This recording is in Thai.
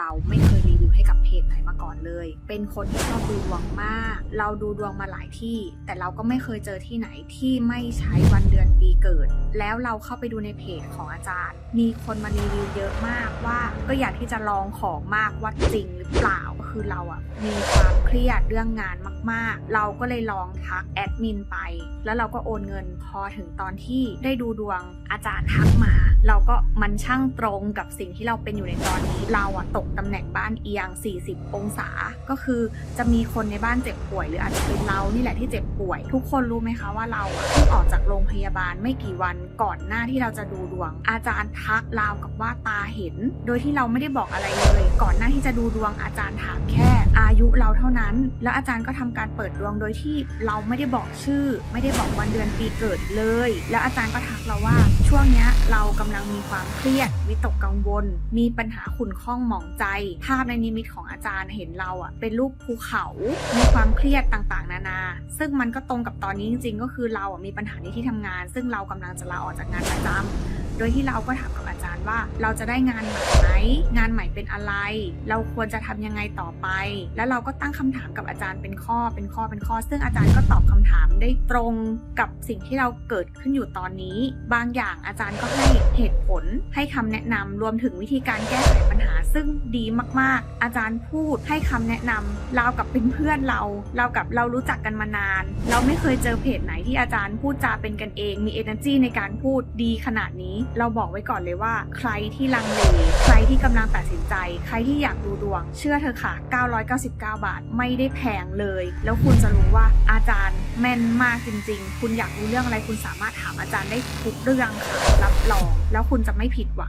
เราไม่เคยรีวิวให้กับเพจไหนมาก่อนเลย เป็นคนที่ชอบดูดวงมาก เราดูดวงมาหลายที่ แต่เราก็ไม่เคยเจอที่ไหนที่ไม่ใช้วันเดือนปีเกิด แล้วเราเข้าไปดูในเพจของอาจารย์ มีคนมารีวิวเยอะมากว่าก็อยากที่จะลองของมากว่าจริงหรือเปล่า คือเราอะมีความเครียดเรื่องงานมาก ๆ เราก็เลยลองทักแอดมินไป แล้วเราก็โอนเงินพอถึงตอนที่ได้ดูดวงอาจารย์ทักมา เราก็มันช่างตรงกับสิ่งที่เราเป็นอยู่ในตอนนี้ เราอะตกตำแหน่งบ้านเอียง 40 องศา ก็คือจะมีคนในบ้านเจ็บป่วย หรืออาจจะเป็นเรานี่แหละที่เจ็บป่วย ทุกคนรู้ไหมคะว่าเราอะเพิ่งออกจากโรงพยาบาลไม่กี่วันก่อนหน้าที่เราจะดูดวง อาจารย์ทักเรากับว่าตาเห็น โดยที่เราไม่ได้บอกอะไรเลย ก่อนหน้าที่จะดูดวงอาจารย์ถามแค่อายุเราเท่านั้น แล้วอาจารย์ก็ทำการเปิดดวงโดยที่เราไม่ได้บอกชื่อ ไม่ได้บอกวันเดือนปีเกิดเลย แล้วอาจารย์ก็ทักเราว่า ช่วงนี้เรากำลังมีความเครียดวิตกกังวล มีปัญหาขุ่นข้องหมองใจ ภาพในนิมิตของอาจารย์เห็นเราอะเป็นรูปภูเขา มีความเครียดต่างๆ นานา ซึ่งมันก็ตรงกับตอนนี้จริง ๆ ก็คือเราอะมีปัญหาในที่ทำงาน ซึ่งเรากำลังจะลาออกจากงานประจำโดยที่เราก็ถามกับอาจารย์ว่า เราจะได้งานใหม่ไหมงานใหม่เป็นอะไร เราควรจะทำยังไงต่อไป แล้วเราก็ตั้งคำถามกับอาจารย์เป็นข้อเป็นข้อเป็นข้อ ซึ่งอาจารย์ก็ตอบคำถามได้ตรงกับสิ่งที่เราเกิดขึ้นอยู่ตอนนี้ บางอย่างอาจารย์ก็ให้เหตุผลให้คำแนะนำรวมถึงวิธีการแก้ไขปัญหา ซึ่งดีมากๆ อาจารย์พูดให้คำแนะนำเรากับเป็นเพื่อนเรา เรากับเรารู้จักกันมานาน เราไม่เคยเจอเพจไหนที่อาจารย์พูดจาเป็นกันเอง มี energy ในการพูดดีขนาดนี้เราบอกไว้ก่อนเลยว่า ใครที่ลังเล ใครที่กำลังตัดสินใจ ใครที่อยากดูดวง เชื่อเธอค่ะ 999 บาท ไม่ได้แพงเลย แล้วคุณจะรู้ว่าอาจารย์แม่นมากจริง ๆ คุณอยากรู้เรื่องอะไรคุณสามารถถามอาจารย์ได้ทุกเรื่องค่ะ รับรอง แล้วคุณจะไม่ผิดหวัง